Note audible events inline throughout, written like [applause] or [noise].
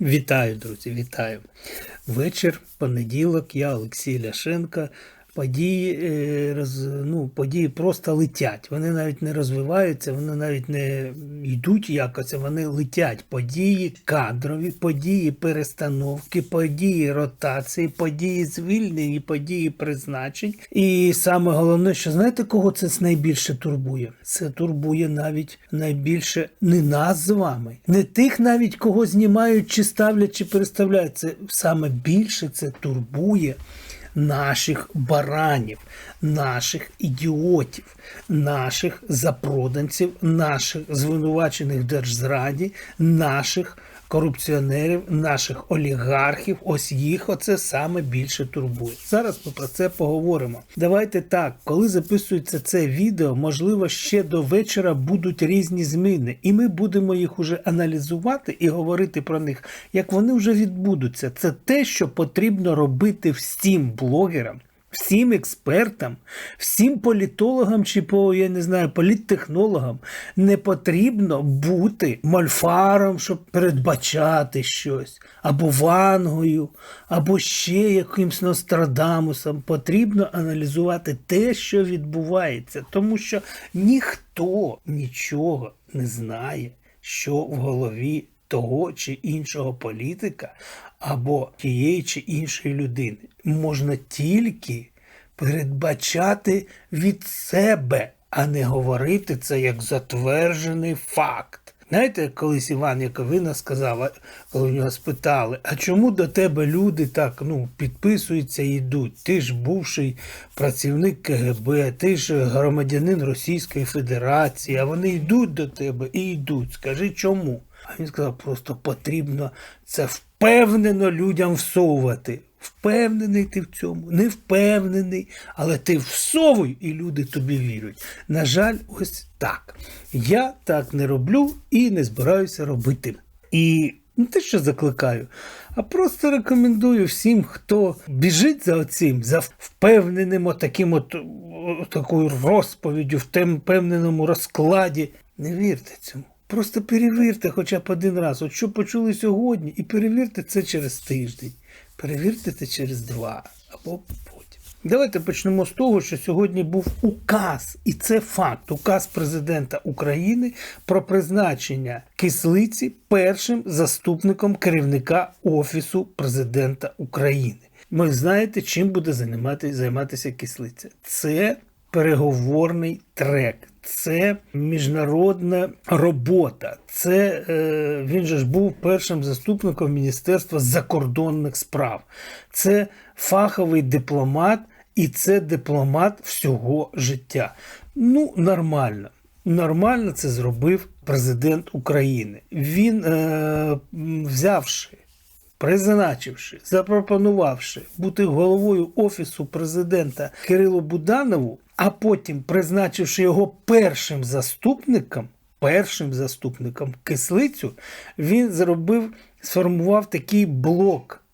Вітаю, друзі, вітаю. Вечір, понеділок, я Олексій Ляшенко. Події, е, роз, ну, події просто летять. Вони навіть не розвиваються, вони навіть не йдуть якось, вони летять. Події кадрові, події перестановки, події ротації, події звільнень, події призначень. І саме головне, що знаєте, кого це найбільше турбує? Це турбує навіть найбільше не нас з вами, не тих навіть кого знімають, чи ставлять, чи переставляють. Це саме більше це турбує наших баранів, наших ідіотів, наших запроданців, наших звинувачених в держзраді, наших корупціонерів, наших олігархів. Ось їх оце саме більше турбує. Зараз ми про це поговоримо. Давайте так, коли записується це відео, можливо, ще до вечора будуть різні зміни, і ми будемо їх уже аналізувати і говорити про них, як вони вже відбудуться. Це те, що потрібно робити всім блогерам всім експертам, всім політологам чи по, я не знаю, політтехнологам не потрібно бути мольфаром, щоб передбачати щось, або вангою, або ще якимсь Нострадамусом. Потрібно аналізувати те, що відбувається, тому що ніхто нічого не знає, що в голові того чи іншого політика або тієї чи іншої людини. Можна тільки передбачати від себе, а не говорити це як затверджений факт. Знаєте, колись Іван Яковина сказав, коли в нього спитали, а чому до тебе люди так ну, підписуються і йдуть? Ти ж бувший працівник КГБ, ти ж громадянин Російської Федерації, а вони йдуть до тебе і йдуть. Скажи чому? А він сказав, просто потрібно це впевнено людям всовувати. Впевнений ти в цьому, не впевнений, але ти всовуй, і люди тобі вірять. На жаль, ось так. Я так не роблю і не збираюся робити. І не те, що закликаю, а просто рекомендую всім, хто біжить за оцим, за впевненим отаким от, такою розповіддю, в тем впевненому розкладі. Не вірте цьому. Просто перевірте хоча б один раз, от що почули сьогодні, і перевірте це через тиждень. Перевірте через два або потім. Давайте почнемо з того, що сьогодні був указ, і це факт. Указ президента України про призначення кислиці першим заступником керівника Офісу президента України. Ви знаєте, чим буде займатися кислиця. Це переговорний трек. Це міжнародна робота. Це е, він же ж був першим заступником Міністерства закордонних справ. Це фаховий дипломат, і це дипломат всього життя. Ну, нормально. Нормально це зробив президент України. Він, е, взявши призначивши, запропонувавши бути головою Офісу президента Кирилу Буданову, а потім призначивши його першим заступником, першим заступником кислицю, він зробив, сформував такий блок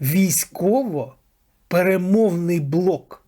військово-перемовний блок.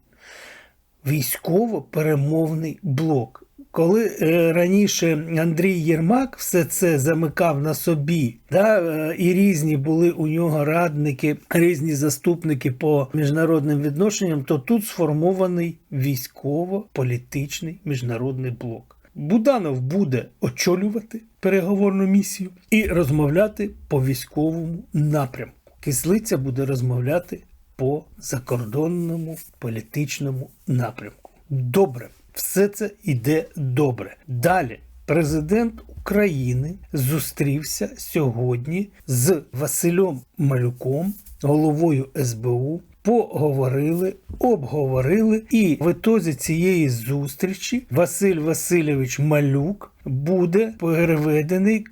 Військово-перемовний блок. Коли е, раніше Андрій Єрмак все це замикав на собі, да, е, і різні були у нього радники, різні заступники по міжнародним відношенням, то тут сформований військово-політичний міжнародний блок. Буданов буде очолювати переговорну місію і розмовляти по військовому напрямку. Кислиця буде розмовляти по закордонному політичному напрямку. Добре. Все це йде добре. Далі. Президент України зустрівся сьогодні з Василем Малюком, головою СБУ. Поговорили, обговорили, і в ітозі цієї зустрічі Василь Васильович Малюк буде переведений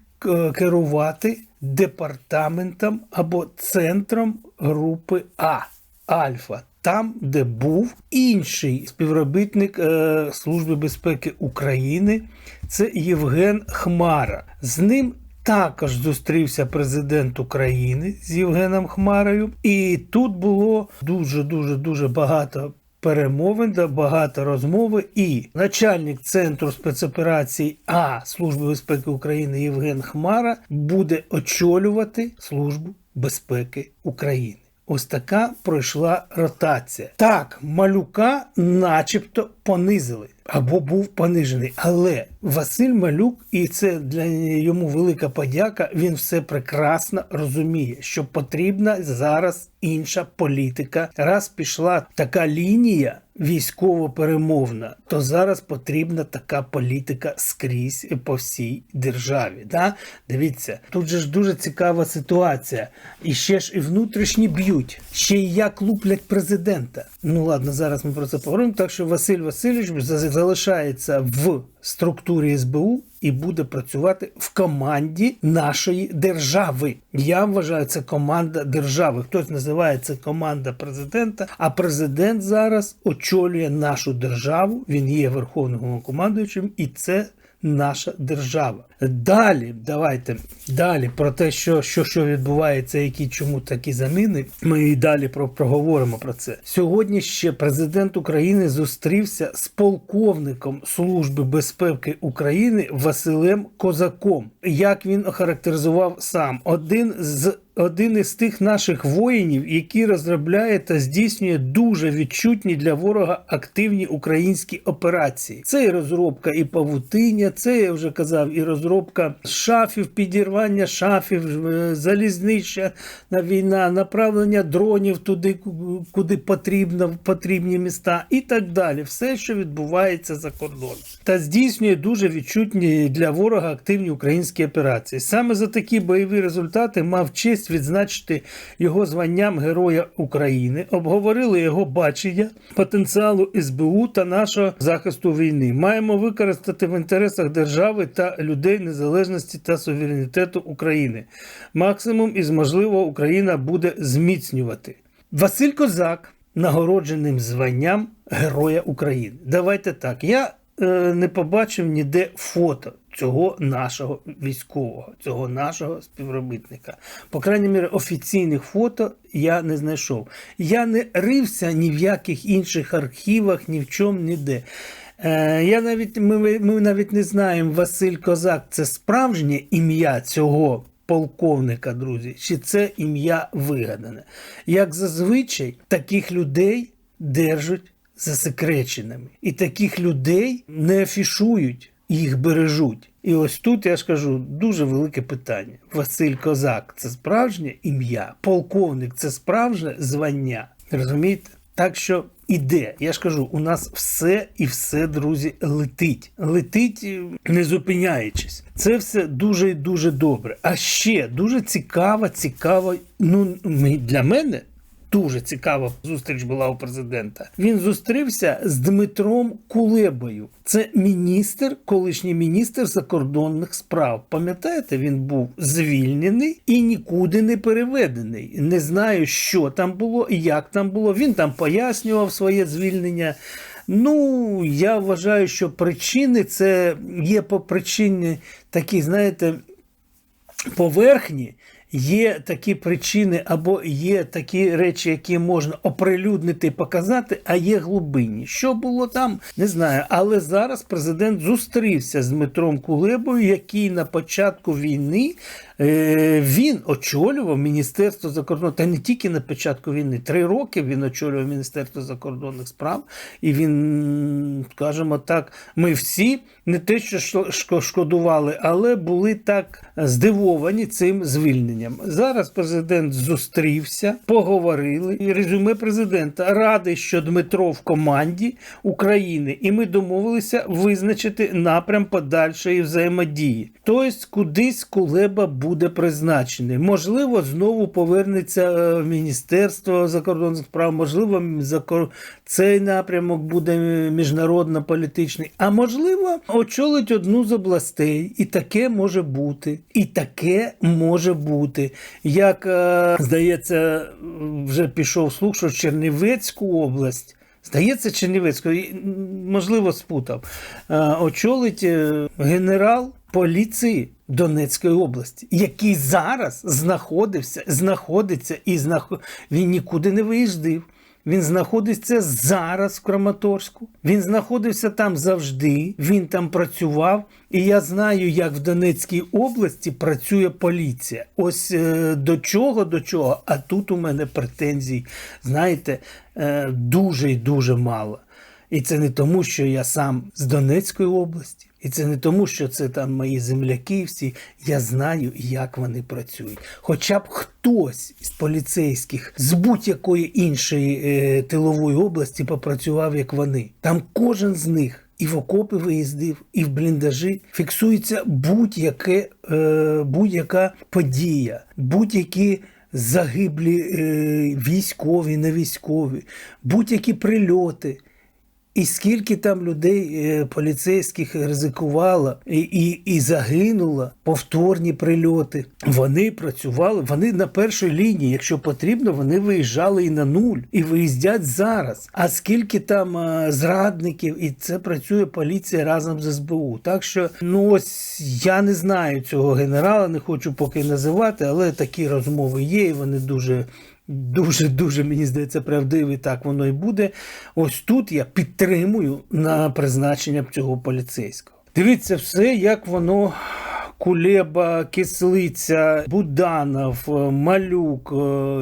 керувати департаментом або центром групи А Альфа там, де був інший співробітник е, Служби безпеки України, це Євген Хмара. З ним також зустрівся президент України з Євгеном Хмарою, і тут було дуже дуже дуже багато перемовин, багато розмови. І начальник центру спецоперацій А Служби безпеки України Євген Хмара буде очолювати Службу безпеки України. Ось така пройшла ротація. Так, малюка, начебто, понизили або був понижений. Але Василь Малюк, і це для йому велика подяка. Він все прекрасно розуміє, що потрібна зараз інша політика. Раз пішла така лінія військово-перемовна, то зараз потрібна така політика скрізь по всій державі. Да? Дивіться, тут же ж дуже цікава ситуація. І ще ж і внутрішні б'ють, ще й як луплять президента. Ну ладно, зараз ми про це поговоримо. Так що Василь Васильович залишається в структурі СБУ і буде працювати в команді нашої держави. Я вважаю, це команда держави. Хтось називає це команда президента, а президент зараз очолює нашу державу. Він є верховним командуючим, і це наша держава. Далі, давайте далі про те, що що, що відбувається, які чому такі заміни. Ми і далі про проговоримо про це. Сьогодні ще президент України зустрівся з полковником Служби безпеки України Василем Козаком. Як він охарактеризував сам один з один із тих наших воїнів, які розробляє та здійснює дуже відчутні для ворога активні українські операції. Це і розробка і павутиння, це я вже казав, і розробка шафів, підірвання шафів, е, залізнича на війна, направлення дронів туди, куди потрібно, потрібні міста, і так далі. Все, що відбувається за кордоном, та здійснює дуже відчутні для ворога активні українські операції. Саме за такі бойові результати мав честь відзначити його званням Героя України, обговорили його бачення, потенціалу СБУ та нашого захисту війни. Маємо використати в інтересах держави та людей незалежності та суверенітету України. Максимум із можливого Україна буде зміцнювати. Василь Козак. Нагородженим званням Героя України. Давайте так. Я е, не побачив ніде фото цього нашого військового, цього нашого співробітника. По крайній мірі, офіційних фото я не знайшов. Я не рився ні в яких інших архівах, ні в чому ніде. Е, я навіть, Ми ми навіть не знаємо, Василь Козак це справжнє ім'я цього. Полковника, друзі, чи це ім'я вигадане. Як зазвичай, таких людей держать засекреченими. І таких людей не афішують, їх бережуть. І ось тут я ж кажу дуже велике питання. Василь Козак це справжнє ім'я, полковник це справжнє звання. Розумієте? Так що іде. Я ж кажу, у нас все і все, друзі, летить. Летить, не зупиняючись. Це все дуже і дуже добре. А ще дуже цікава, цікава. Ну для мене дуже цікава зустріч була у президента. Він зустрівся з Дмитром Кулебою. Це міністр, колишній міністр закордонних справ. Пам'ятаєте, він був звільнений і нікуди не переведений. Не знаю, що там було і як там було. Він там пояснював своє звільнення. Ну, я вважаю, що причини це є по причині такі, знаєте, поверхні є такі причини або є такі речі, які можна оприлюднити показати, а є глибинні. Що було там, не знаю. Але зараз президент зустрівся з Дмитром Кулебою, який на початку війни він очолював Міністерство закордонних та не тільки на початку війни. Три роки він очолював Міністерство закордонних справ, і він, скажімо так, ми всі не те, що шкодували, але були так здивовані цим звільненням. Зараз президент зустрівся, поговорили. І резюме президента радий, що Дмитро в команді України, і ми домовилися визначити напрям подальшої взаємодії. Тобто, кудись Кулеба буде буде призначений. Можливо, знову повернеться е, Міністерство закордонних справ, можливо, цей напрямок буде міжнародно політичний, а можливо, очолить одну з областей. І таке може бути. І таке може бути. Як е, здається, вже пішов слух, що Чернівецьку область. Здається, Чернівецьку, можливо, спутав. Е, очолить генерал поліції Донецької області, який зараз знаходився, знаходиться і знаход... він нікуди не виїздив. Він знаходиться зараз в Краматорську. Він знаходився там завжди. Він там працював. І я знаю, як в Донецькій області працює поліція. Ось е, до чого, до чого. А тут у мене претензій, знаєте, е, дуже і дуже мало. І це не тому, що я сам з Донецької області, і це не тому, що це там мої земляки всі. Я знаю, як вони працюють. Хоча б хтось з поліцейських з будь-якої іншої е, тилової області попрацював, як вони. Там кожен з них. І в окопи виїздив, і в бліндажі фіксується будь-яке, е, будь-яка подія, будь-які загиблі е, військові, не військові, будь-які прильоти. І скільки там людей е, поліцейських ризикувало і, і, і загинуло повторні прильоти. Вони працювали, вони на першій лінії, якщо потрібно, вони виїжджали і на нуль, і виїздять зараз. А скільки там е, зрадників, і це працює поліція разом з СБУ. Так що, ну ось я не знаю цього генерала, не хочу поки називати, але такі розмови є, і вони дуже. Дуже дуже мені здається правдивий, так воно і буде. Ось тут я підтримую на призначення цього поліцейського. Дивіться все, як воно. Кулеба, Кислиця, Буданов, Малюк,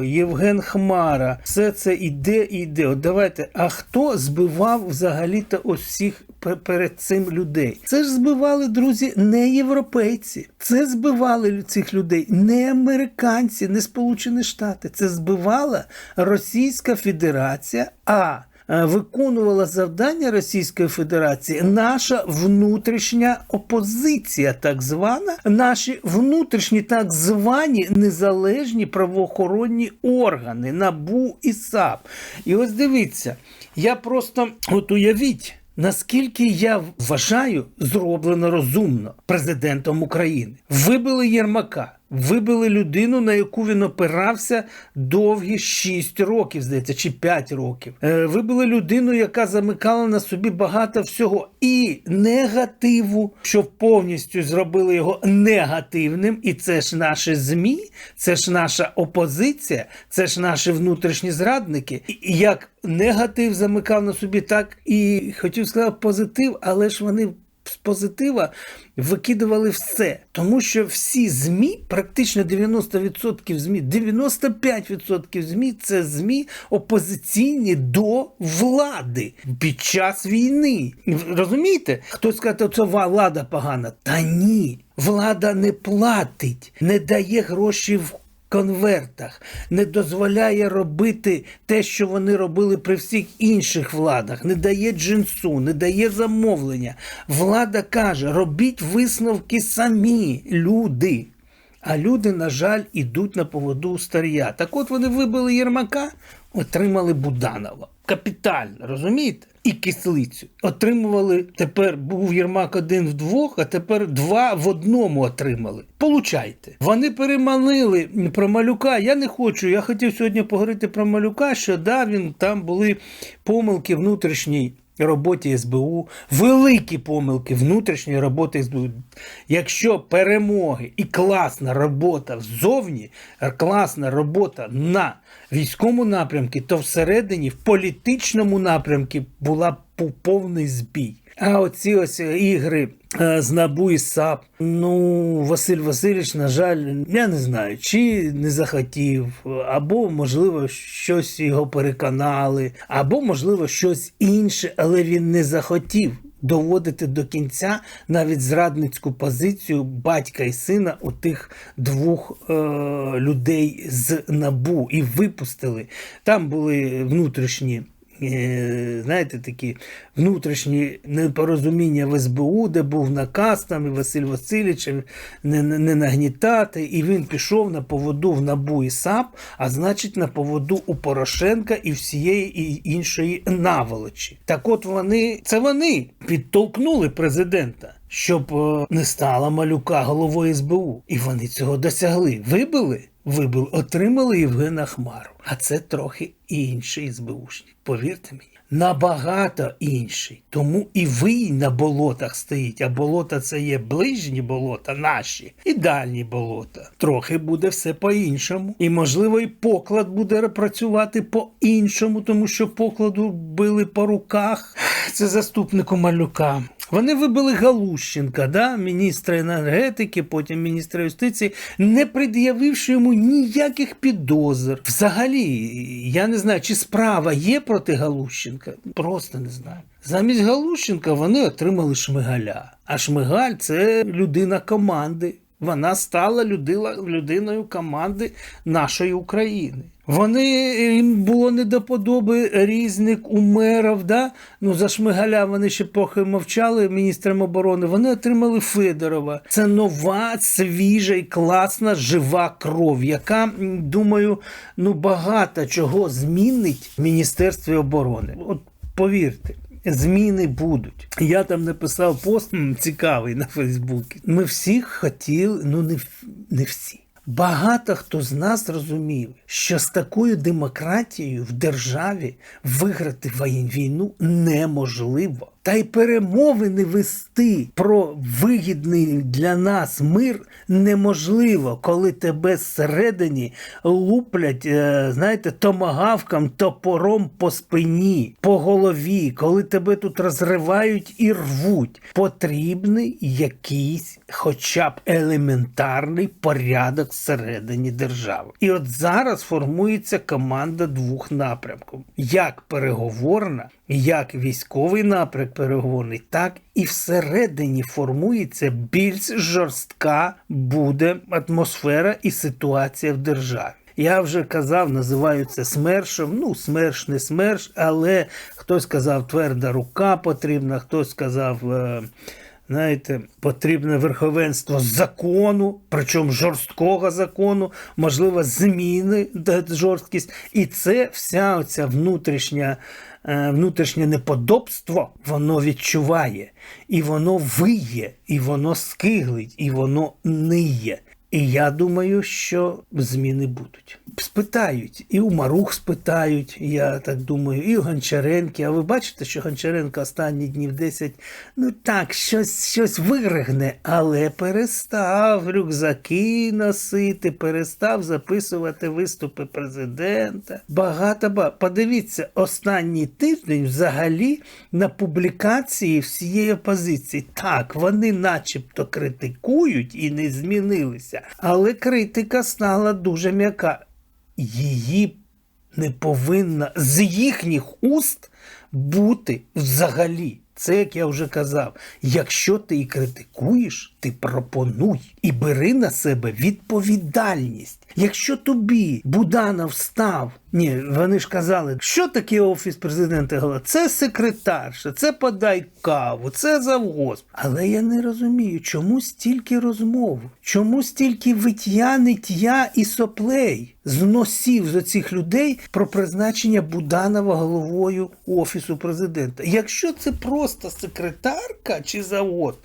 Євген Хмара. Все це іде і йде. От давайте. А хто збивав взагалі-то ось всіх перед цим людей? Це ж збивали, друзі, не європейці. Це збивали цих людей не американці, не Сполучені Штати. Це збивала Російська Федерація. А е, виконувала завдання Російської Федерації наша внутрішня опозиція, так звана, наші внутрішні так звані незалежні правоохоронні органи НАБУ і САП. І ось дивіться, я просто от уявіть. Наскільки я вважаю, зроблено розумно президентом України. Вибили Єрмака, вибили людину, на яку він опирався довгі 6 років, здається, чи 5 років. Е, Вибили людину, яка замикала на собі багато всього і негативу, що повністю зробили його негативним. І це ж наші ЗМІ, це ж наша опозиція, це ж наші внутрішні зрадники. І як негатив замикав на собі, так і хотів сказати позитив, але ж вони позитива викидували все. Тому що всі ЗМІ, практично 90% ЗМІ, 95% ЗМІ це ЗМІ опозиційні до влади під час війни. Розумієте? Хтось скаже, що влада погана. Та ні. Влада не платить, не дає гроші в конвертах, не дозволяє робити те, що вони робили при всіх інших владах, не дає джинсу, не дає замовлення. Влада каже: робіть висновки самі, люди. А люди, на жаль, ідуть на поводу у старія. Так от вони вибили Єрмака, отримали Буданова. Капітально, розумієте? І кислицю. Отримували тепер був Єрмак один в двох, а тепер два в одному отримали. Получайте. Вони переманили про малюка. Я не хочу. Я хотів сьогодні поговорити про малюка, що да, він там були помилки внутрішній роботі СБУ, великі помилки внутрішньої роботи СБУ. Якщо перемоги і класна робота ззовні, класна робота на військовому напрямку, то всередині в політичному напрямку була повний збій. А оці ось ігри е, з НАБУ і САП. Ну, Василь Васильович, на жаль, я не знаю, чи не захотів, або, можливо, щось його переконали, або, можливо, щось інше, але він не захотів. Доводити до кінця навіть зрадницьку позицію батька і сина у тих двох е, людей з набу і випустили. Там були внутрішні знаєте, такі внутрішні непорозуміння в СБУ, де був наказ там і Василь Васильович не, не, не нагнітати, і він пішов на поводу в НАБУ і САП, а значить на поводу у Порошенка і всієї і іншої наволочі. Так от вони, це вони підтолкнули президента. Щоб е, не стала малюка головою СБУ. І вони цього досягли. Вибили? Вибили, отримали Євгена Хмару. А це трохи інший СБУшник. Повірте мені. Набагато інший. Тому і ви на болотах стоїть, а болота це є ближні болота наші і дальні болота. Трохи буде все по-іншому. І, можливо, і поклад буде працювати по-іншому, тому що покладу били по руках. Це заступнику малюка. Вони вибили Галущенка, да, міністра енергетики, потім міністра юстиції, не пред'явивши йому ніяких підозр. Взагалі, я не знаю, чи справа є проти Галущенка. Просто не знаю. Замість Галущенка вони отримали Шмигаля. А Шмигаль це людина команди. Вона стала людина, людиною команди нашої України. Вони їм було не до подоби умерів, да? ну за Шмигаля вони ще похи мовчали міністром оборони. Вони отримали Федорова. Це нова, свіжа і класна жива кров, яка, думаю, ну багато чого змінить в Міністерстві оборони. От повірте. Зміни будуть. Я там написав пост цікавий на Фейсбуці. Ми всі хотіли, ну не, не всі. Багато хто з нас розумів, що з такою демократією в державі виграти війну неможливо. Та й перемовини вести про вигідний для нас мир неможливо, коли тебе зсередині луплять, е, знаєте, томагавком, топором по спині, по голові, коли тебе тут розривають і рвуть. Потрібний якийсь, хоча б елементарний порядок всередині держави. І от зараз формується команда двох напрямків: як переговорна, як військовий напряг переговорний, так і всередині формується більш жорстка буде атмосфера і ситуація в державі. Я вже казав, називаю це смершем. Ну, смерш, не смерш, але хтось сказав, тверда рука потрібна, хтось сказав. е, Знаєте, потрібне верховенство закону, причому жорсткого закону, можливо, зміни жорсткість. І це вся оця внутрішня, е, внутрішнє неподобство, воно відчуває, і воно виє, і воно скиглить, і воно ниє. І я думаю, що зміни будуть. Спитають, і у Марух спитають, я так думаю, і у Гончаренки. А ви бачите, що Гончаренко останні днів 10, ну так, щось, щось виригне, але перестав рюкзаки носити, перестав записувати виступи президента. Багато ба. Подивіться, останній тиждень взагалі на публікації всієї опозиції. Так, вони начебто критикують і не змінилися, але критика стала дуже м'яка. Її не повинна з їхніх уст бути взагалі. Це, як я вже казав, якщо ти і критикуєш, ти пропонуй і бери на себе відповідальність. Якщо тобі Буданов став, ні, вони ж казали, що таке офіс президента? Це секретарша, це подай каву, це завгосп. Але я не розумію, чому стільки розмов, чому стільки виття, ниття і соплей з носів з оцих людей про призначення Буданова головою офісу президента. Якщо це просто секретарка чи завод,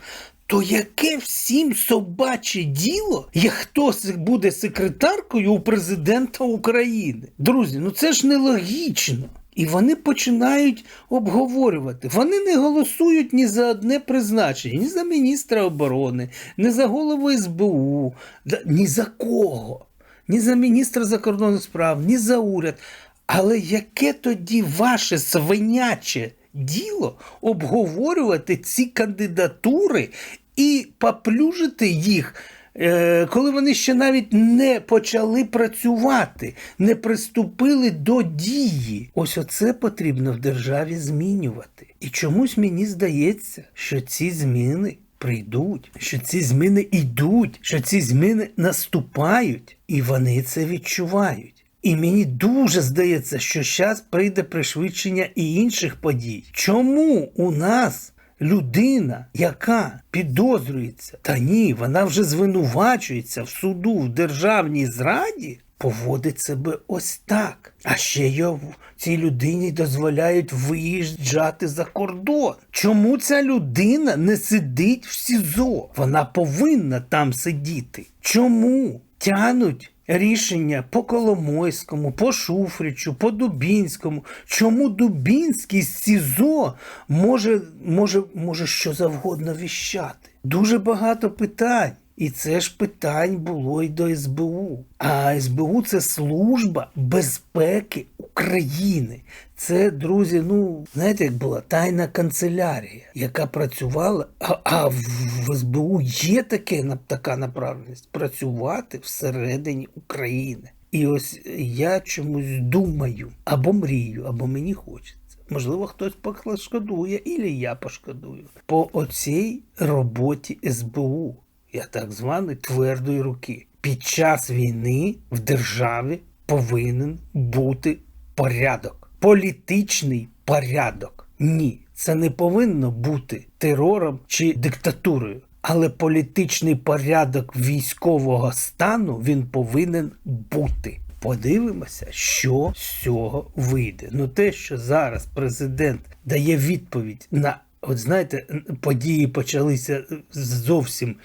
то яке всім собаче діло, як хто с- буде секретаркою у президента України? Друзі, ну це ж нелогічно. І вони починають обговорювати. Вони не голосують ні за одне призначення, ні за міністра оборони, ні за голову СБУ, ні за кого, ні за міністра закордонних справ, ні за уряд. Але яке тоді ваше свиняче діло обговорювати ці кандидатури і поплюжити їх, е, коли вони ще навіть не почали працювати, не приступили до дії? Ось оце потрібно в державі змінювати. І чомусь мені здається, що ці зміни. Прийдуть, що ці зміни йдуть, що ці зміни наступають, і вони це відчувають. І мені дуже здається, що зараз прийде пришвидшення і інших подій. Чому у нас людина, яка підозрюється, та ні, вона вже звинувачується в суду в державній зраді, поводить себе ось так. А ще його цій людині дозволяють виїжджати за кордон. Чому ця людина не сидить в СІЗО? Вона повинна там сидіти. Чому? Тянуть рішення по Коломойському, по Шуфричу, по Дубінському. Чому Дубінський з СІЗО може, може, може що завгодно віщати? Дуже багато питань. І це ж питань було й до СБУ. А СБУ це служба безпеки України. Це, друзі, ну знаєте, як була тайна канцелярія, яка працювала. А, а в, СБУ є таке така направленість працювати всередині України. І ось я чомусь думаю, або мрію, або мені хочеться. Можливо, хтось пошкодує, і я пошкодую по оцій роботі СБУ я так званої твердої руки. Під час війни в державі повинен бути порядок. Політичний порядок. Ні, це не повинно бути терором чи диктатурою. Але політичний порядок військового стану він повинен бути. Подивимося, що з цього вийде. Ну, те, що зараз президент дає відповідь на, от знаєте, події почалися зовсім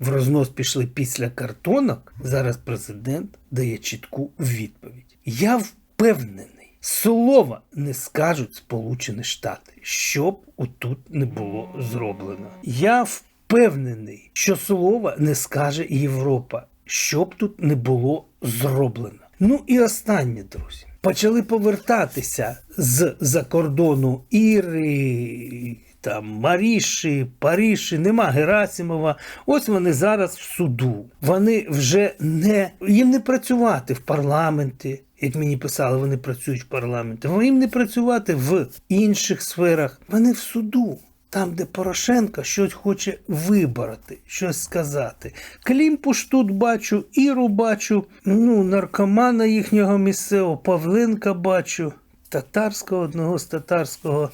в рознос пішли після картонок. Зараз президент дає чітку відповідь. Я впевнений, слова не скажуть Сполучені Штати, щоб отут не було зроблено. Я впевнений, що слова не скаже Європа, щоб тут не було зроблено. Ну і останнє, друзі. Почали повертатися з-за кордону Іри, там Маріші, Паріші, нема Герасимова. Ось вони зараз в суду. Вони вже не їм не працювати в парламенті. Як мені писали, вони працюють в парламенті. Їм не працювати в інших сферах. Вони в суду. Там, де Порошенко щось хоче вибороти, щось сказати. Клімпуш тут бачу, Іру бачу, ну, наркомана їхнього місцевого, Павленка бачу, татарського одного з татарського.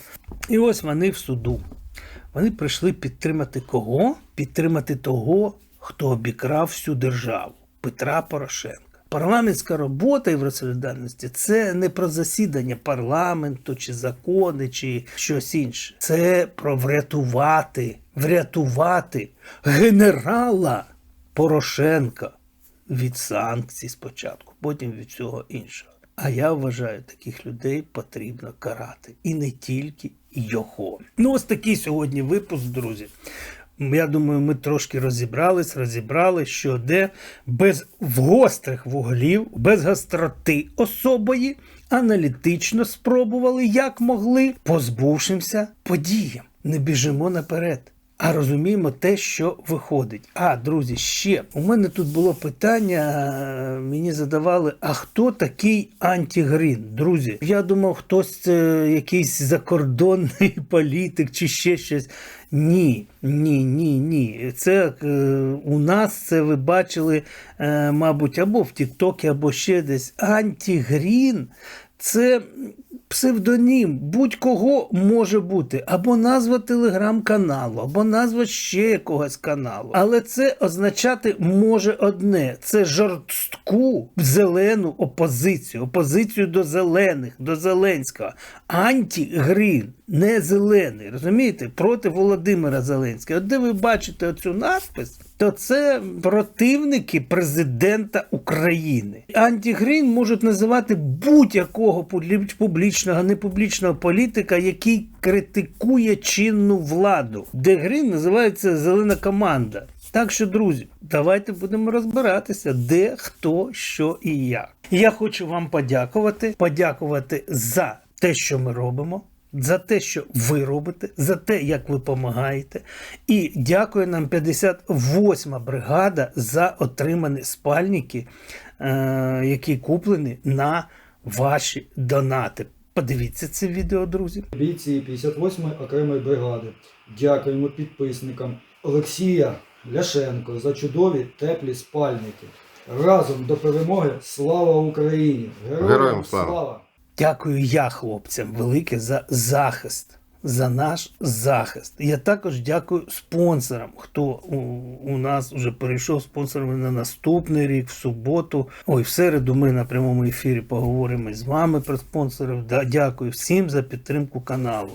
І ось вони в суду. Вони прийшли підтримати кого? Підтримати того, хто обікрав всю державу Петра Порошенка. Парламентська робота Євросолідарності це не про засідання парламенту, чи закони, чи щось інше. Це про врятувати, врятувати генерала Порошенка від санкцій спочатку, потім від всього іншого. А я вважаю, таких людей потрібно карати. І не тільки його. Ну, ось такий сьогодні випуск, друзі. Я думаю, ми трошки розібрались, розібрали, що де без гострих вуглів, без гостроти особої, аналітично спробували, як могли, позбувшимся подіям. Не біжимо наперед. А розуміємо те, що виходить. А, друзі, ще у мене тут було питання. е, Мені задавали: а хто такий антигрін? Друзі, я думав, хтось це якийсь закордонний [laughs] політик чи ще щось. Ні, ні, ні, ні. Це е, у нас це ви бачили, е, мабуть, або в Тіктокі, або ще десь. Антигрін це псевдонім будь-кого може бути, або назва телеграм-каналу, або назва ще якогось каналу. Але це означати може одне: це жорстку зелену опозицію, опозицію до зелених, до Зеленського. Антігрін, не зелений, розумієте? Проти Володимира Зеленського. От де ви бачите оцю надпис, то це противники президента України. Антигрін можуть називати будь-якого публічного, непублічного політика, який критикує чинну владу. Де грін називається зелена команда. Так що, друзі, давайте будемо розбиратися, де, хто, що і як. Я хочу вам подякувати, подякувати за те, що ми робимо. За те, що ви робите, за те, як ви допомагаєте. І дякую нам 58-ма бригада за отримані спальники, е, які куплені на ваші донати. Подивіться це відео, друзі. бійці 58-ї окремої бригади. Дякуємо підписникам Олексія Ляшенко за чудові теплі спальники. Разом до перемоги! Слава Україні! Героям слава! слава! Дякую я хлопцям велике за захист за наш захист. Я також дякую спонсорам, хто у, у нас вже перейшов спонсорами на наступний рік, в суботу. Ой, в середу ми на прямому ефірі поговоримо з вами про спонсорів. Да, дякую всім за підтримку каналу.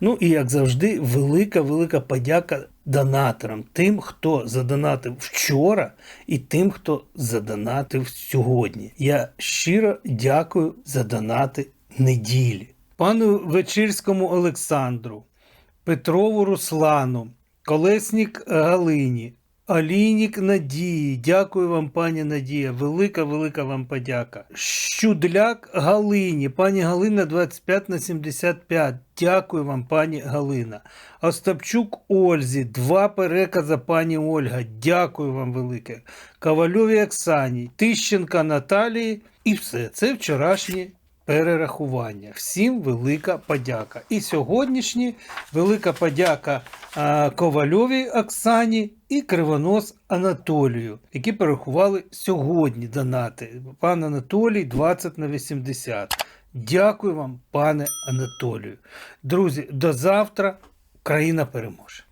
Ну і як завжди, велика, велика подяка донаторам, тим, хто задонатив вчора, і тим, хто задонатив сьогодні. Я щиро дякую за донати неділі. Пану Вечірському Олександру, Петрову Руслану, Колеснік Галині, Алінік Надії. Дякую вам, пані Надія. Велика, велика вам подяка. Щудляк Галині, пані Галина 25 на 75. Дякую вам, пані Галина. Остапчук Ользі, два перекази пані Ольга. Дякую вам велике. Ковальові Оксані, Тищенка Наталії. І все. Це вчорашні перерахування. Всім велика подяка. І сьогоднішні велика подяка Ковальовій Оксані і Кривонос Анатолію, які перерахували сьогодні донати. Пан Анатолій 20 на 80. Дякую вам, пане Анатолію. Друзі, до завтра. Країна переможе.